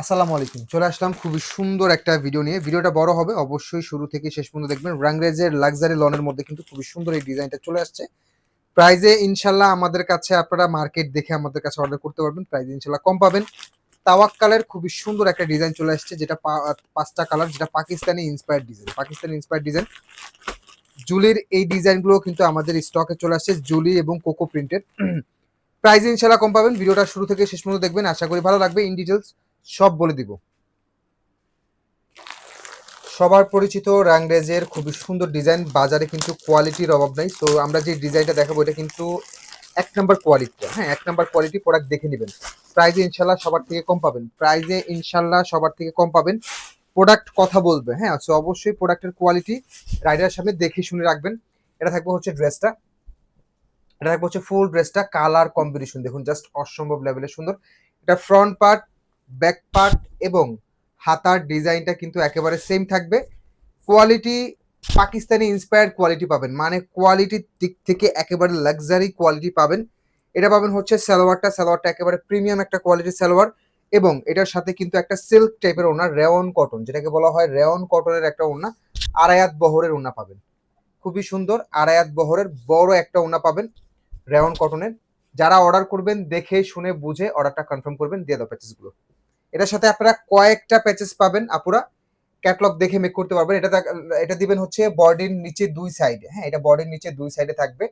আসসালামু আলাইকুম। চলে আসলাম খুবই সুন্দর একটা ভিডিও নিয়ে। ভিডিওটা বড় হবে, অবশ্যই শুরু থেকে শেষ পর্যন্ত দেখবেন। রাংরেজের লাক্সারি লনের মধ্যে কিন্তু খুবই সুন্দর এই ডিজাইনটা চলে আসছে। প্রাইজে ইনশাল্লাহ আমাদের কাছে আপনারা মার্কেট দেখে আমাদের কাছে অর্ডার করতে পারবেন। প্রাইজে ইনশাল্লাহ কম পাবেন। তাওয়াক্কালের খুবই সুন্দর একটা ডিজাইন চলে আসছে, যেটা পাঁচটা কালার যেটা Pakistani inspired design Pakistani inspired design জুলির এই ডিজাইনগুলো কিন্তু আমাদের স্টকে চলে আসছে জুলি এবং কোকো প্রিন্টেড প্রাইজ ইনশাল্লাহ কম পাবেন। ভিডিওটা শুরু থেকে শেষ পর্যন্ত দেখবেন। আশা করি ভালো লাগবে। ইন ডিটেলস সব বলে দিব। সবার পরিচিত রাংরেজের খুবই সুন্দর ডিজাইন, বাজারে কিন্তু কোয়ালিটির অভাব নাই। তো আমরা যে ডিজাইনটা দেখাবো, এটা কিন্তু এক নাম্বার কোয়ালিটি হ্যাঁ এক নাম্বার কোয়ালিটি প্রোডাক্ট দেখে নেবেন। প্রাইজে ইনশাল্লাহ সবার থেকে কম পাবেন। প্রাইজে ইনশাল্লাহ সবার থেকে কম পাবেন। প্রোডাক্ট কথা বলবে হ্যাঁ? তো অবশ্যই প্রোডাক্টের কোয়ালিটি রাইডারের সামনে দেখে শুনে রাখবেন। এটা থাকবে হচ্ছে ড্রেসটা এটা থাকবে হচ্ছে ফুল ড্রেসটা কালার কম্বিনেশন দেখুন জাস্ট অসম্ভব লেভেলের সুন্দর। এটা ফ্রন্ট পার্ট ব্যাক পার্ট এবং হাতার ডিজাইনটা কিন্তু একেবারে সেম থাকবে। কোয়ালিটি পাকিস্তানি ইন্সপায়ার্ড কোয়ালিটি পাবেন। মানে কোয়ালিটির দিক থেকে একেবারে লাক্সারি কোয়ালিটি পাবেন। এটা পাবেন হচ্ছে সালোয়ারটা। সালোয়ারটা একেবারে প্রিমিয়াম একটা কোয়ালিটির সালোয়ার এবং এটার সাথে কিন্তু একটা সিল্ক টাইপের ওনা রেওন কটন যেটাকে বলা হয় রেওন কটনের একটা ওনা আড়ায়াত বহরের ওনা পাবেন। খুবই সুন্দর আড়ায়াত বহরের বড় একটা ওনা পাবেন রেওন কটনের যারা অর্ডার করবেন, দেখে, শুনে, বুঝে অর্ডারটা কনফার্ম করবেন, দিয়ে দাও প্যাচেসগুলো এটার সাথে আপনারা কয়েকটা প্যাচেস পাবেন আপুরা। ক্যাটলগ দেখে মেক করতে পারবেন। এটা এটা দিবেন হচ্ছে বডির নিচে দুই সাইডে হ্যাঁ এটা বডির নিচে দুই সাইডে থাকবে।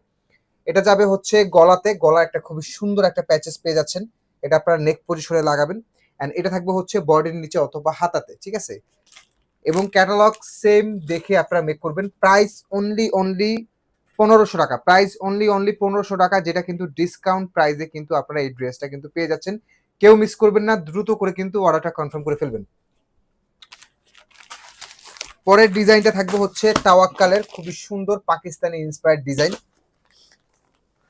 এটা যাবে হচ্ছে গলাতে। গলা একটা খুবই সুন্দর একটা প্যাচেস পেয়ে যাচ্ছেন। এটা আপনারা নেক পজিশনে লাগাবেন। এন্ড এটা থাকবে হচ্ছে বডির নিচে অথবা হাতাতে, ঠিক আছে? এবং ক্যাটালগ সেম দেখে আপনারা মেক করবেন। প্রাইস অনলি অনলি পনেরোশো টাকা। প্রাইস অনলি অনলি পনেরোশো টাকা, যেটা কিন্তু ডিসকাউন্ট প্রাইসে কিন্তু আপনারা এই ড্রেসটা কিন্তু পেয়ে যাচ্ছেন। কেউ মিস করবেন না, দ্রুত করে কিন্তু অর্ডারটা কনফার্ম করে ফেলবেন। পরের ডিজাইনটা থাকবে হচ্ছে তাওয়াক্কালের খুবই সুন্দর Pakistani inspired design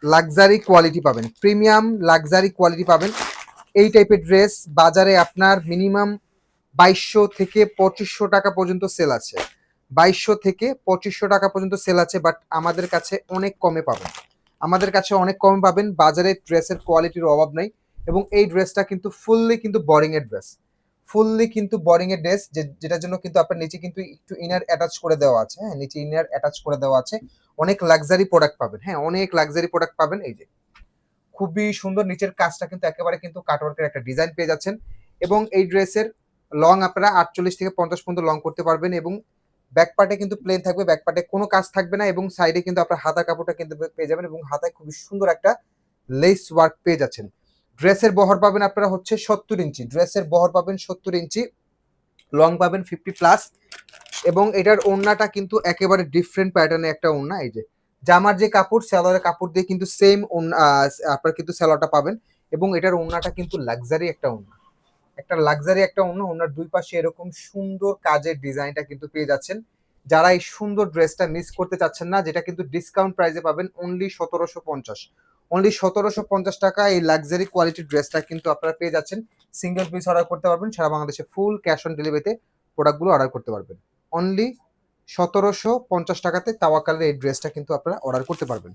luxury quality পাবেন প্রিমিয়াম লাক্সারি কোয়ালিটি পাবেন। এই টাইপের ড্রেস বাজারে আপনার মিনিমাম বাইশশো থেকে পঁচিশশো টাকা পর্যন্ত সেল আছে। বাইশশো থেকে পঁচিশশো টাকা পর্যন্ত সেল আছে বাট আমাদের কাছে অনেক কমে পাবেন। আমাদের কাছে অনেক কমে পাবেন, বাজারে ড্রেসের কোয়ালিটির অভাব নাই। এবং এই ড্রেসটা কিন্তু ফুললি কিন্তু বোরিং এর ড্রেস ফুললি কিন্তু বোরিং এর ড্রেস যেটার জন্য কিন্তু আপনার নিচে কিন্তু একটু ইনার অ্যাটাচ করে দেওয়া আছে হ্যাঁ? নিচে ইনার অ্যাটাচ করে দেওয়া আছে। অনেক লাক্সারি প্রোডাক্ট পাবেন হ্যাঁ? অনেক লাক্সারি প্রোডাক্ট পাবেন। এই যে, খুবই সুন্দর নিচের কাজটা কিন্তু একেবারে কিন্তু কাটওয়ার্কের একটা ডিজাইন পেয়ে যাচ্ছেন। এবং এই ড্রেসের লং আপনারা আটচল্লিশ থেকে পঞ্চাশ পর্যন্ত লং করতে পারবেন এবং ব্যাক পার্টে কিন্তু প্লেন থাকবে ব্যাক পার্টে কোনো কাজ থাকবে না এবং সাইডে কিন্তু আপনার হাতা কাপড়টা কিন্তু পেয়ে যাবেন এবং হাতায় খুবই সুন্দর একটা লেস ওয়ার্ক পেয়ে যাচ্ছেন। ড্রেসের বহর পাবেন আপনারা হচ্ছে সত্তর ইঞ্চি। ড্রেসের বহর পাবেন সত্তর ইঞ্চি। লং পাবেন ফিফটি প্লাস এবং এটার ওড়নাটা কিন্তু একেবারে ডিফারেন্ট প্যাটার্নে একটা ওড়না এই যে। জামার যে কাপড় স্যালোয়ারের কাপড় দিয়ে কিন্তু সেম আপনার কিন্তু স্যালোয়ারটা পাবেন। এবং এটার ওড়নাটা কিন্তু লাক্সারি একটা ওড়না একটা লাক্সারি একটা ওড়না ওনার দুই পাশে এরকম সুন্দর কাজের ডিজাইনটা কিন্তু পেয়ে যাচ্ছেন। যারা এই সুন্দর ড্রেসটা মিস করতে চাচ্ছেন না, যেটা কিন্তু ডিসকাউন্ট প্রাইসে পাবেন অনলি সতেরোশো পঞ্চাশ। অনলি সতেরোশো পঞ্চাশ টাকা এই লাক্সারি কোয়ালিটির ড্রেসটা কিন্তু আপনারা পেয়ে যাচ্ছেন। সিঙ্গেল পিস অর্ডার করতে পারবেন, সারা বাংলাদেশে ফুল ক্যাশ অন ডেলিভারিতে প্রোডাক্টগুলো অর্ডার করতে পারবেন। অনলি সতেরোশো পঞ্চাশ টাকাতে তাওয়াকালের এই ড্রেসটা কিন্তু আপনারা অর্ডার করতে পারবেন।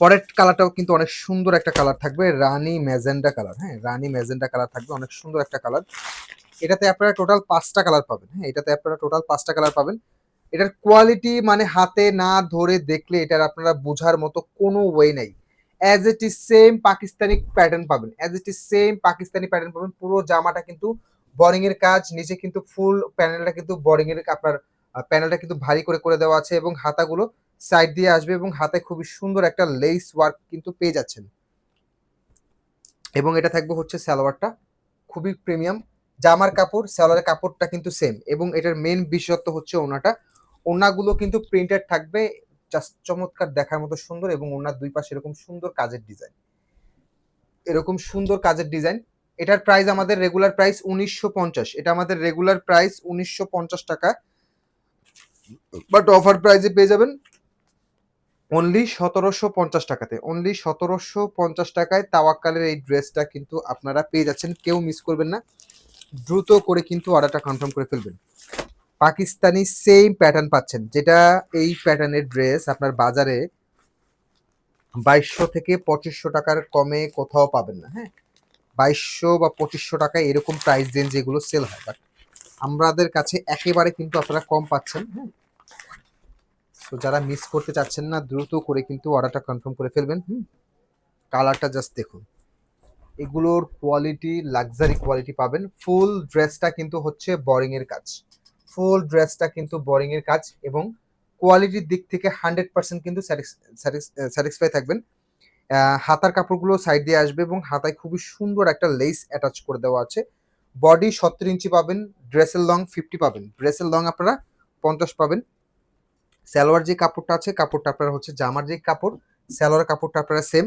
পরের কালারটাও কিন্তু অনেক সুন্দর একটা কালার থাকবে, রানী ম্যাজেন্ডা কালার হ্যাঁ রানী ম্যাজেন্ডা কালার থাকবে, অনেক সুন্দর একটা কালার এটাতে আপনারা টোটাল পাঁচটা কালার পাবেন হ্যাঁ এটাতে আপনারা টোটাল পাঁচটা কালার পাবেন। এটার কোয়ালিটি মানে হাতে না ধরে দেখলে এটার আপনারা বোঝার মতো কোনো ওয়ে নাই। As it is same Pakistani pattern পাবেন। As it is same Pakistani pattern পাবেন। পুরো জামাটা কিন্তু বোরিং এর কাজ, নিচে কিন্তু ফুল প্যানেলটা কিন্তু বোরিং এর আপনার প্যানেলটা কিন্তু ভারী করে করে দেওয়া আছে এবং হাতাগুলো সাইড দিয়ে আসবে এবং হাতে খুবই সুন্দর একটা লেস ওয়ার্ক কিন্তু পেয়ে যাচ্ছেন। এবং এটা থাকবে হচ্ছে সালোয়ারটা। খুবই প্রিমিয়াম জামার কাপড়, সালোয়ারের কাপড়টা কিন্তু সেম এবং এটার মেন বিশেষত্ব হচ্ছে ওনাটা। ওনাগুলো কিন্তু প্রিন্টেড থাকবে জাস্ট চমৎকার দেখার মতো সুন্দর এবং ওনার দুই পাশে এরকম সুন্দর কাজের ডিজাইন এরকম সুন্দর কাজের ডিজাইন এটার প্রাইস আমাদের রেগুলার প্রাইস উনিশশো পঞ্চাশ। এটা আমাদের রেগুলার প্রাইস উনিশশো পঞ্চাশ টাকা। বাট অফার প্রাইসে পেয়ে যাবেন অনলি সতেরোশো পঞ্চাশ টাকাতে। অনলি সতেরোশো পঞ্চাশ টাকায় তাওয়াক্কালের এই ড্রেসটা কিন্তু আপনারা পেয়ে যাচ্ছেন। কেউ মিস করবেন না। দ্রুত করে কিন্তু অর্ডারটা কনফার্ম করে ফেলবেন। পাকিস্তানি সেম প্যাটার্ন পাচ্ছেন। যেটা এই প্যাটার্নের ড্রেস আপনার বাজারে বাইশশো থেকে পঁচিশশো টাকার কমে কোথাও পাবেন না হ্যাঁ? বাইশশো বা পঁচিশশো টাকা এরকম প্রাইস রেঞ্জ যেগুলো সেল হয়। বাট আমাদের কাছে একেবারে কিন্তু আপনারা কম পাচ্ছেন হ্যাঁ? তো যারা মিস করতে চাচ্ছেন না, দ্রুত করে কিন্তু অর্ডারটা কনফার্ম করে ফেলবেন, হুম? কালারটা জাস্ট দেখুন। এগুলোর কোয়ালিটি লাক্সারি কোয়ালিটি পাবেন। ফুল ড্রেসটা কিন্তু হচ্ছে বোরিং এর কাজ। ফুল ড্রেসটা কিন্তু বোরিং এর কাজ এবং কোয়ালিটির দিক থেকে হান্ড্রেড পার্সেন্ট কিন্তু স্যাটিসফাই থাকবেন। হাতার কাপড়গুলো সাইড দিয়ে আসবে এবং হাতায় খুবই সুন্দর একটা লেস অ্যাটাচ করে দেওয়া আছে। বডি সত্তর ইঞ্চি পাবেন ড্রেসের লং ফিফটি পাবেন। ড্রেসের লং আপনারা পঞ্চাশ পাবেন। সালোয়ার যে কাপড়টা আছে, কাপড়টা আপনারা হচ্ছে জামার যে কাপড়, সালোয়ার কাপড়টা আপনারা সেম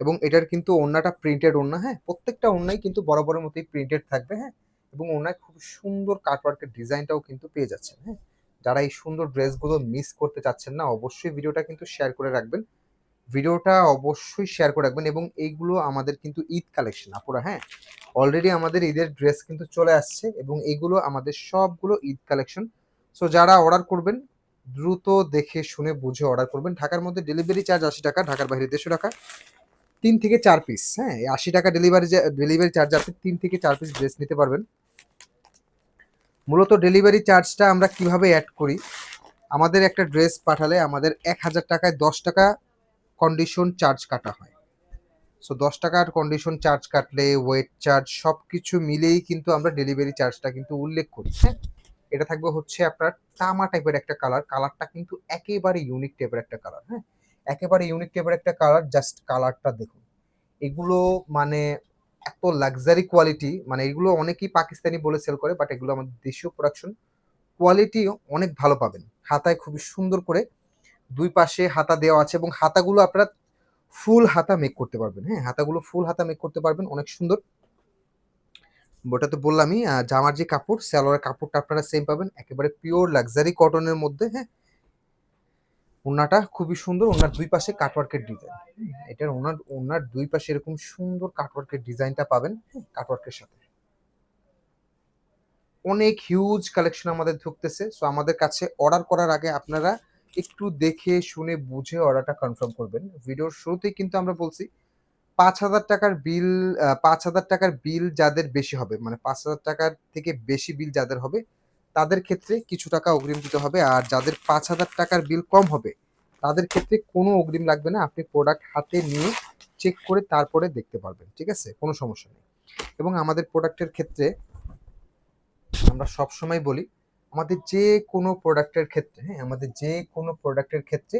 এবং এটার কিন্তু ওড়নাটা প্রিন্টেড ওড়না হ্যাঁ? প্রত্যেকটা ওড়নাই কিন্তু বরাবরের মতোই প্রিন্টেড থাকবে হ্যাঁ? এবং ওড়নায় খুব সুন্দর কাটওয়ার্কের ডিজাইনটাও কিন্তু পেয়ে যাচ্ছেন হ্যাঁ? যারা এই সুন্দর ড্রেসগুলো মিস করতে চাচ্ছেন না, অবশ্যই ভিডিওটা কিন্তু শেয়ার করে রাখবেন। ভিডিওটা অবশ্যই শেয়ার করে রাখবেন এবং এইগুলো আমাদের কিন্তু ঈদ কালেকশন আপুরা হ্যাঁ? অলরেডি আমাদের ঈদের ড্রেস কিন্তু চলে আসছে এবং এইগুলো আমাদের সবগুলো ঈদ কালেকশন সো যারা অর্ডার করবেন, দ্রুত দেখে শুনে বুঝে অর্ডার করবেন। ঢাকার মধ্যে ডেলিভারি চার্জ আশি টাকা, ঢাকার বাইরে দেড়শো টাকা। তিন থেকে চার পিস হ্যাঁ? আশি টাকা ডেলিভারি ডেলিভারি চার্জ আপনি তিন থেকে চার পিস ড্রেস নিতে পারবেন। মূলত ডেলিভারি চার্জটা আমরা কীভাবে অ্যাড করি? আমাদের একটা ড্রেস পাঠালে আমাদের এক হাজার টাকায় দশ টাকা কন্ডিশন চার্জ কাটা হয়। সো দশ টাকার কন্ডিশন চার্জ কাটলে ওয়েট চার্জ সব কিছু মিলেই কিন্তু আমরা ডেলিভারি চার্জটা কিন্তু উল্লেখ করি। হ্যাঁ? এটা থাকবে হচ্ছে আপনার তামা টাইপের একটা কালার কালারটা কিন্তু একেবারে ইউনিক টাইপের একটা কালার হ্যাঁ? একেবারে ইউনিক টাইপের একটা কালার জাস্ট কালারটা দেখুন। এগুলো মানে এত লাক্সারি কোয়ালিটি মানে এগুলো অনেকেই পাকিস্তানি বলে সেল করে বাট এগুলো আমাদের দেশীয় প্রোডাকশন কোয়ালিটি অনেক ভালো পাবেন। হাতায় খুবই সুন্দর করে দুই পাশে হাতা দেওয়া আছে এবং হাতাগুলো আপনারা ফুল হাতা মেক করতে পারবেন। হ্যাঁ হাতাগুলো ফুল হাতা মেক করতে পারবেন, অনেক সুন্দর। ওটা তো বললামই জামার যে কাপড়, সালোয়ারের কাপড়টা আপনারা সেম পাবেন, একেবারে পিওর লাক্সারি কটনের মধ্যে হ্যাঁ। ওনাটা খুবই সুন্দর, ওনার দুই পাশে কাটওয়ার্কের ডিজাইন এটার ওনার ওনার দুই পাশে এরকম সুন্দর কাটওয়ার্কের ডিজাইনটা পাবেন কাটওয়ার্কের সাথে। অনেক হিউজ কালেকশন আমাদের ঢুকতেছে সো আমাদের কাছে অর্ডার করার আগে আপনারা একটু দেখে, শুনে, বুঝে অর্ডারটা কনফার্ম করবেন। ভিডিওর শুরুতেই কিন্তু আমরা বলছি, পাঁচ হাজার টাকার বিল পাঁচ হাজার টাকার বিল যাদের বেশি হবে মানে পাঁচ হাজার টাকার থেকে বেশি বিল যাদের হবে তাদের ক্ষেত্রে কিছু টাকা অগ্রিম দিতে হবে আর যাদের পাঁচ হাজার টাকার বিল কম হবে, তাদের ক্ষেত্রে কোনো অগ্রিম লাগবে না। আপনি প্রোডাক্ট হাতে নিয়ে চেক করে তারপরে দেখতে পারবেন, ঠিক আছে? কোনো সমস্যা নেই। এবং আমাদের প্রোডাক্টের ক্ষেত্রে আমরা সব সময় বলি, আমাদের যে কোনো প্রোডাক্টের ক্ষেত্রে হ্যাঁ আমাদের যে কোনো প্রোডাক্টের ক্ষেত্রে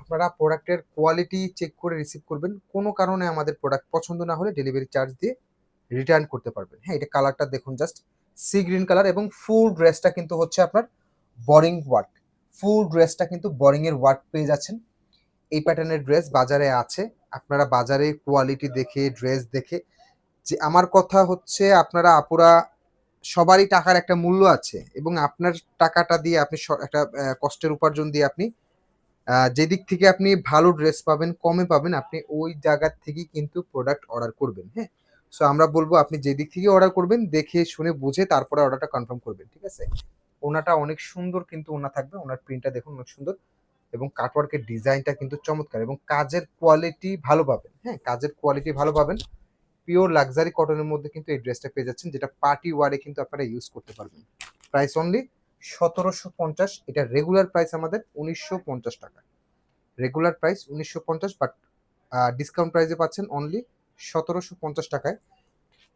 আপনারা প্রোডাক্টের কোয়ালিটি চেক করে রিসিভ করবেন। কোনো কারণে আমাদের প্রোডাক্ট পছন্দ না হলে ডেলিভারি চার্জ দিয়ে রিটার্ন করতে পারবেন। হ্যাঁ এটা কালারটা দেখুন জাস্ট সি গ্রিন কালার এবং ফুল ড্রেসটা কিন্তু হচ্ছে আপনার বোরিং ওয়ার্ক ফুল ড্রেসটা কিন্তু বোরিং এর ওয়ার্ক পেয়ে যাচ্ছেন। এই প্যাটার্নের ড্রেস বাজারে আছে। আপনারা বাজারে কোয়ালিটি দেখে ড্রেস দেখে। যে আমার কথা হচ্ছে, আপনারা আপুরা, সবারই টাকার একটা মূল্য আছে এবং আপনার টাকাটা দিয়ে আপনি একটা কষ্টের উপার্জন দিয়ে আপনি যেদিক থেকে আপনি ভালো ড্রেস পাবেন, কমে পাবেন, আপনি ওই জায়গার থেকেই কিন্তু প্রোডাক্ট অর্ডার করবেন হ্যাঁ? সো আমরা বলব আপনি যেদিক থেকে অর্ডার করবেন, দেখে, শুনে, বুঝে তারপরে অর্ডারটা কনফার্ম করবেন, ঠিক আছে? ওনাটা অনেক সুন্দর কিন্তু ওনা থাকবে, ওনার প্রিন্টটা দেখুন অনেক সুন্দর এবং কাটওয়ার্কের ডিজাইনটা কিন্তু চমৎকার এবং কাজের কোয়ালিটি ভালো পাবেন হ্যাঁ? কাজের কোয়ালিটি ভালো পাবেন। পিওর লাক্সারি কটনের মধ্যে কিন্তু এই ড্রেসটা পেয়ে যাচ্ছেন, যেটা পার্টি ওয়ারে কিন্তু আপনারা ইউজ করতে পারবেন। প্রাইস অনলি সতেরোশো পঞ্চাশ, এটা রেগুলার প্রাইস আমাদের উনিশশো পঞ্চাশ টাকা। রেগুলার প্রাইস উনিশশো পঞ্চাশ বাট ডিসকাউন্ট প্রাইসে পাচ্ছেন অনলি সতেরোশো পঞ্চাশ টাকায়।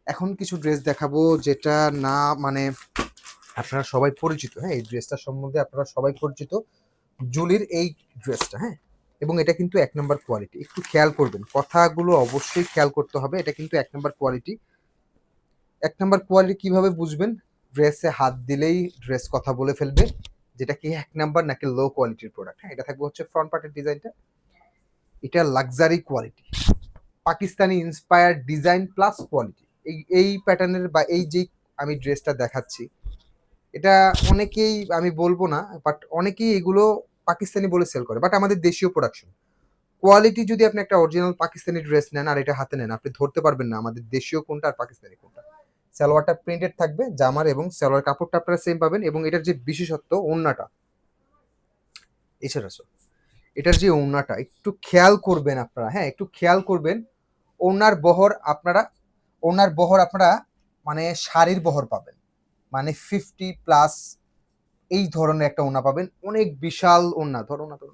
এখন কিছু ড্রেস দেখাবো যেটা না মানে আপনারা সবাই পরিচিত হ্যাঁ এই ড্রেসটা সম্বন্ধে আপনারা সবাই পরিচিত। জুলির এই ড্রেসটা হ্যাঁ এবং এটা কিন্তু এক নম্বর কোয়ালিটি একটু খেয়াল করবেন, কথাগুলো অবশ্যই খেয়াল করতে হবে, এটা কিন্তু এক নম্বর কোয়ালিটি এক নম্বর কোয়ালিটি কীভাবে বুঝবেন? ড্রেসে হাত দিলেই ড্রেস কথা বলে ফেলবে, যেটা কি এক নাম্বার নাকি লো কোয়ালিটির প্রোডাক্ট হ্যাঁ এটা থাকবে হচ্ছে ফ্রন্ট পার্টের ডিজাইনটা এটা luxury quality Pakistani inspire design plus quality এই এই প্যাটার্নের বা এই যে আমি ড্রেসটা দেখাচ্ছি, এটা অনেকেই, আমি বলব না বাট অনেকেই এগুলো পাকিস্তানি বলে সেল করে বাট আমাদের দেশীয় প্রোডাকশন কোয়ালিটি যদি আপনি একটা অরিজিনাল পাকিস্তানি ড্রেস নেন আর এটা হাতে নেন, আপনি ধরতে পারবেন না আমাদের দেশীয় কোনটা আর পাকিস্তানি কোনটা। সালোয়ারটা প্রিন্টেড থাকবে, জামার এবং সালোয়ার কাপড়টা আপনারা সেম পাবেন এবং এটার যে বিশেষত্ব, ওড়নাটা। এছাড়া এটার যে ওড়নাটা একটু খেয়াল করবেন আপনারা হ্যাঁ একটু খেয়াল করবেন। ওড়নার বহর আপনারা ওনার বহর আপনারা মানে শাড়ির বহর পাবেন। মানে ফিফটি প্লাস এই ধরনের একটা ওনা পাবেন। অনেক বিশাল ওনা ধরো না, ধরো।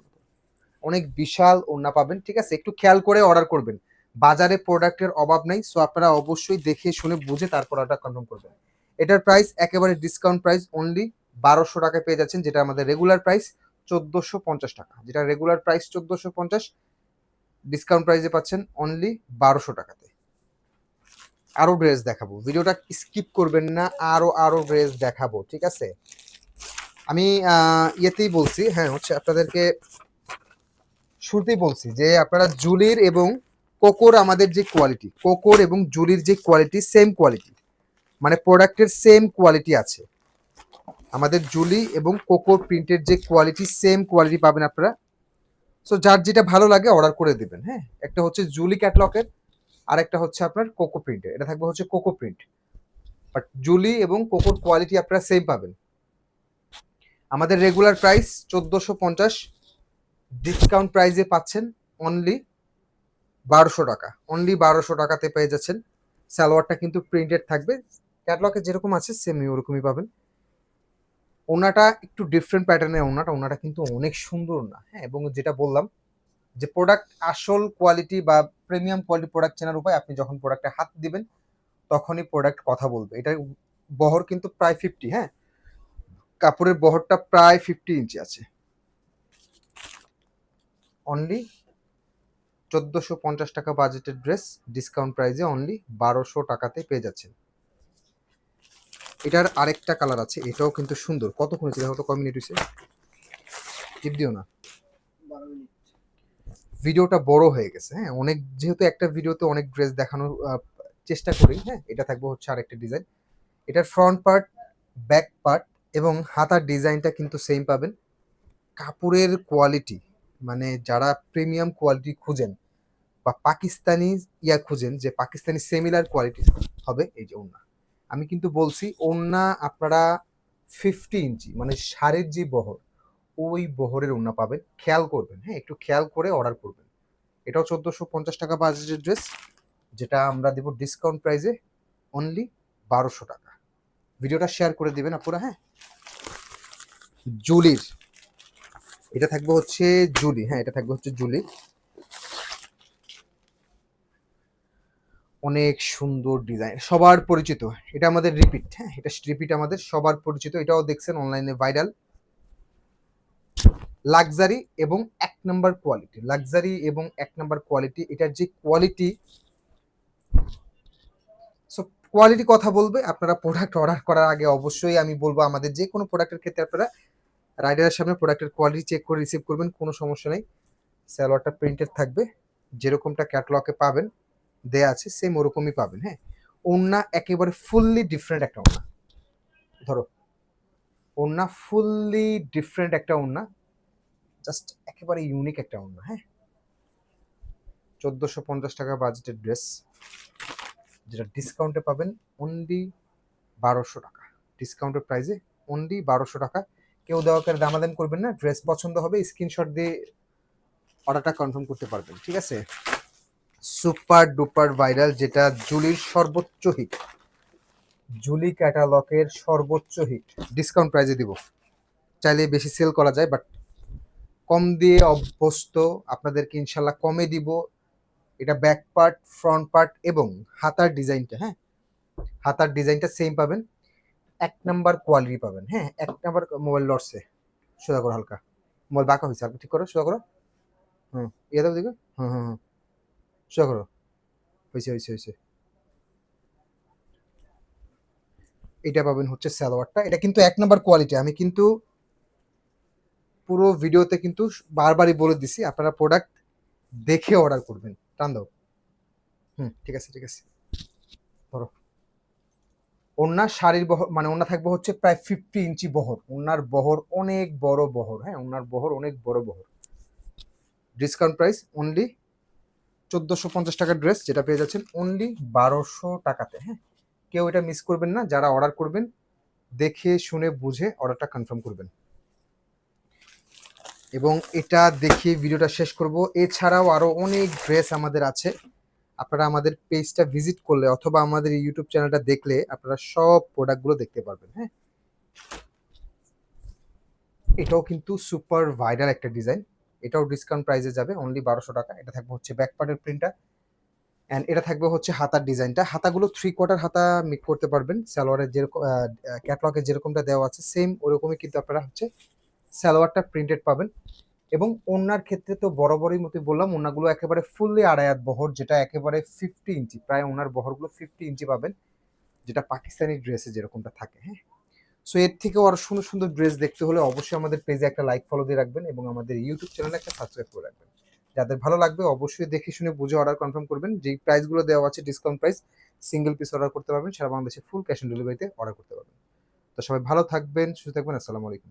অনেক বিশাল ওনা পাবেন ঠিক আছে? একটু খেয়াল করে অর্ডার করবেন। বাজারে প্রোডাক্টের অভাব নেই সো আপনারা অবশ্যই দেখে শুনে বুঝে তারপর অর্ডার কনফার্ম করবেন। এটার প্রাইস একেবারে ডিসকাউন্ট প্রাইস অনলি বারোশো টাকায় পেয়ে যাচ্ছেন যেটা আমাদের রেগুলার প্রাইস চোদ্দোশো পঞ্চাশ টাকা, যেটা রেগুলার প্রাইস চোদ্দোশো পঞ্চাশ ডিসকাউন্ট প্রাইসে পাচ্ছেন অনলি বারোশো টাকাতে। আরও ড্রেস দেখাবো, ভিডিওটা স্কিপ করবেন না, আরও আরও ড্রেস দেখাবো, ঠিক আছে? আমি ইয়েতেই বলছি হ্যাঁ হচ্ছে আপনাদেরকে শুরুতেই বলছি যে আপনারা জুলির এবং কোকোর আমাদের যে কোয়ালিটি কোকোর এবং জুলির যে কোয়ালিটি সেম কোয়ালিটি মানে প্রোডাক্টের সেম কোয়ালিটি আছে। আমাদের জুলি এবং কোকোর প্রিন্টের যে কোয়ালিটি সেম কোয়ালিটি পাবেন আপনারা। সো যার যেটা ভালো লাগে অর্ডার করে দিবেন হ্যাঁ? একটা হচ্ছে জুলি ক্যাটলকের আর একটা হচ্ছে আপনার কোকো প্রিন্টের এটা থাকবে হচ্ছে কোকো প্রিন্ট বাট জুলি এবং কোকোর কোয়ালিটি আপনারা সেম পাবেন। আমাদের রেগুলার প্রাইস চোদ্দোশো পঞ্চাশ। ডিসকাউন্ট প্রাইসে পাচ্ছেন অনলি বারোশো টাকা। অনলি বারোশো টাকাতে পেয়ে যাচ্ছেন। সালোয়ারটা কিন্তু প্রিন্টেড থাকবে। ক্যাটলগে যেরকম আছে সেম ওরকমই পাবেন। ওনাটা একটু ডিফারেন্ট প্যাটার্নের ওনাটা ওনাটা কিন্তু অনেক সুন্দর না হ্যাঁ? এবং যেটা বললাম যে প্রোডাক্ট আসল কোয়ালিটি বা প্রিমিয়াম কোয়ালিটি প্রোডাক্ট চেনার উপায়, আপনি যখন প্রোডাক্টে হাত দিবেন, তখনই প্রোডাক্ট কথা বলবে। এটা বহর কিন্তু প্রায় ফিফটি হ্যাঁ? কাপড়ের বহরটা প্রায় ফিফটি ইঞ্চি আছে। অনলি চোদ্দোশো পঞ্চাশ টাকা বাজেটের ড্রেস ডিসকাউন্ট প্রাইসে অনলি বারোশো টাকাতে পেয়ে যাচ্ছেন। এটার আরেকটা কালার আছে এটাও কিন্তু সুন্দর। কতক্ষণ হয়েছে দেখো তো মিনিট হয়েছে টিপ দিও না। ভিডিওটা বড় হয়ে গেছে হ্যাঁ? অনেক যেহেতু একটা ভিডিওতে অনেক ড্রেস দেখানোর চেষ্টা করি হ্যাঁ? এটা থাকবে হচ্ছে আরেকটা ডিজাইন এটার ফ্রন্ট পার্ট ব্যাক পার্ট এবং হাতার ডিজাইনটা কিন্তু সেম পাবেন। কাপড়ের কোয়ালিটি মানে যারা প্রিমিয়াম কোয়ালিটি খুঁজেন বা পাকিস্তানি ইয়া খুঁজেন যে পাকিস্তানি সেমিলার কোয়ালিটি হবে এই যে ওন্না আমি কিন্তু বলছি ওন্না আপনারা ফিফটি ইঞ্চি মানে শাড়ির যে বহর, ওই বহরের ওন্না পাবেন। খেয়াল করবেন হ্যাঁ একটু খেয়াল করে অর্ডার করবেন। এটাও চোদ্দোশো পঞ্চাশ টাকা বাজেটের ড্রেস যেটা আমরা দেবো ডিসকাউন্ট প্রাইসে অনলি বারোশো টাকা। ভিডিওটা শেয়ার করে দেবেন আপনারা হ্যাঁ? জুলির, এটা থাকবে হচ্ছে জুলি হ্যাঁ এটা থাকবে হচ্ছে জুলি অনেক সুন্দর ডিজাইন সবার পরিচিত, এটা আমাদের রিপিট হ্যাঁ এটা রিপিট আমাদের, সবার পরিচিত, এটাও দেখছেন অনলাইনে ভাইরাল লাক্সারি এবং এক নাম্বার কোয়ালিটি লাক্সারি এবং এক নাম্বার কোয়ালিটি এটার যে কোয়ালিটি সো কোয়ালিটি কথা বলবে, আপনারা প্রোডাক্ট অর্ডার করার আগে অবশ্যই আমি বলব আমাদের যে কোনো প্রোডাক্টের ক্ষেত্রে আপনারা রাইডারের সামনে প্রোডাক্টের কোয়ালিটি চেক করে রিসিভ করবেন, কোনো সমস্যা নেই। স্যালোয়ারটা প্রিন্টেড থাকবে, যেরকমটা ক্যাটলগে পাবেন। দেয়া আছে সেম ওরকমই পাবেন হ্যাঁ? ওন্না একেবারে ফুললি ডিফারেন্ট একটা ওন্না ধরো ওন্না ফুললি ডিফারেন্ট একটা ওন্না জাস্ট একেবারে ইউনিক একটা ওন্না হ্যাঁ? চোদ্দোশো পঞ্চাশ টাকা বাজেটের ড্রেস যেটা ডিসকাউন্টে পাবেন অনলি বারোশো টাকা। ডিসকাউন্টের প্রাইসে অনলি বারোশো টাকা। কেউ দেওয়া করে দামাদাম করবেন না ড্রেস পছন্দ হবে স্ক্রিনশট দিয়ে অর্ডারটা কনফার্ম করতে পারবেন, ঠিক আছে? সুপার ডুপার ভাইরাল, যেটা জুলির সর্বোচ্চ হিট জুলি ক্যাটালগের সর্বোচ্চ হিট ডিসকাউন্ট প্রাইজে দিব। চাইলে বেশি সেল করা যায় বাট কম দিয়ে অভ্যস্ত আপনাদেরকে ইনশাল্লাহ কমে দিব। এটা ব্যাক পার্ট ফ্রন্ট পার্ট এবং হাতার ডিজাইনটা হ্যাঁ? হাতার ডিজাইনটা সেম পাবেন। এক নাম্বার কোয়ালিটি পাবেন হ্যাঁ? এক নাম্বার মোবাইল লড়ছে। সোজা করো হালকা। মোবাইল বাঁকা হয়েছে আপনি ঠিক করো, সোজা করো। হুম ইয়ে দেখো হুম হুম হুম। সোজা করো। হয়েছে হয়েছে হয়েছে এটা পাবেন হচ্ছে সালোয়ারটা। এটা কিন্তু এক নাম্বার কোয়ালিটি আমি কিন্তু পুরো ভিডিওতে কিন্তু বারবারই বলে দিছি, আপনারা প্রোডাক্ট দেখে অর্ডার করবেন। টান দাও। হুম, ঠিক আছে ঠিক আছে। ধরো। ওনার শাড়ির বহর মানে ওনা থাকবে হচ্ছে প্রায় ফিফটি ইঞ্চি বহর। ওনার বহর অনেক বড় বহর হ্যাঁ? ওনার বহর অনেক বড় বহর। ডিসকাউন্ট প্রাইস অনলি চোদ্দোশো পঞ্চাশ টাকার ড্রেস যেটা পেয়ে যাচ্ছেন অনলি বারোশো টাকাতে হ্যাঁ? কেউ এটা মিস করবেন না, যারা অর্ডার করবেন, দেখে, শুনে, বুঝে অর্ডারটা কনফার্ম করবেন। এবং এটা দেখে ভিডিওটা শেষ করব। এছাড়াও আরও অনেক ড্রেস আমাদের আছে। আপনারা আমাদের পেজটা ভিজিট করলে অথবা আমাদের ইউটিউব চ্যানেলটা দেখলে আপনারা সব প্রোডাক্টগুলো দেখতে পারবেন হ্যাঁ? এটাও কিন্তু সুপার ভাইরাল একটা ডিজাইন এটাও ডিসকাউন্ট প্রাইসে যাবে অনলি বারোশো টাকা। এটা থাকবে হচ্ছে ব্যাক পার্টের প্রিন্টটা অ্যান্ড এটা থাকবে হচ্ছে হাতার ডিজাইনটা। হাতাগুলো থ্রি কোয়ার্টার হাতা মিক করতে পারবেন। সালোয়ারের যেরকম ক্যাটলগে যেরকমটা দেওয়া আছে সেম ওরকমই কিন্তু আপনারা হচ্ছে সালোয়ারটা প্রিন্টেড পাবেন। এবং ওনার ক্ষেত্রে তো বরাবরই মতো বললাম ওনাগুলো একেবারে ফুললি আড়ায়াত বহর, যেটা একেবারে ফিফটি ইঞ্চি। প্রায় ওনার বহরগুলো ফিফটি ইঞ্চি পাবেন, যেটা পাকিস্তানি ড্রেসে যেরকমটা থাকে হ্যাঁ? সো এর থেকেও আরও সুন্দর সুন্দর ড্রেস দেখতে হলে অবশ্যই আমাদের পেজে একটা লাইক ফলো দিয়ে রাখবেন এবং আমাদের ইউটিউব চ্যানেলে একটা সাবস্ক্রাইব করে রাখবেন। যাদের ভালো লাগবে অবশ্যই দেখে শুনে বুঝে অর্ডার কনফার্ম করবেন। যেই প্রাইসগুলো দেওয়া আছে discount price single piece order করতে পারবেন, সারা বাংলাদেশে ফুল ক্যাশ অন ডেলিভারিতে অর্ডার করতে পারবেন। তো সবাই ভালো থাকবেন, সুস্থ থাকবেন, আসসালামু আলাইকুম।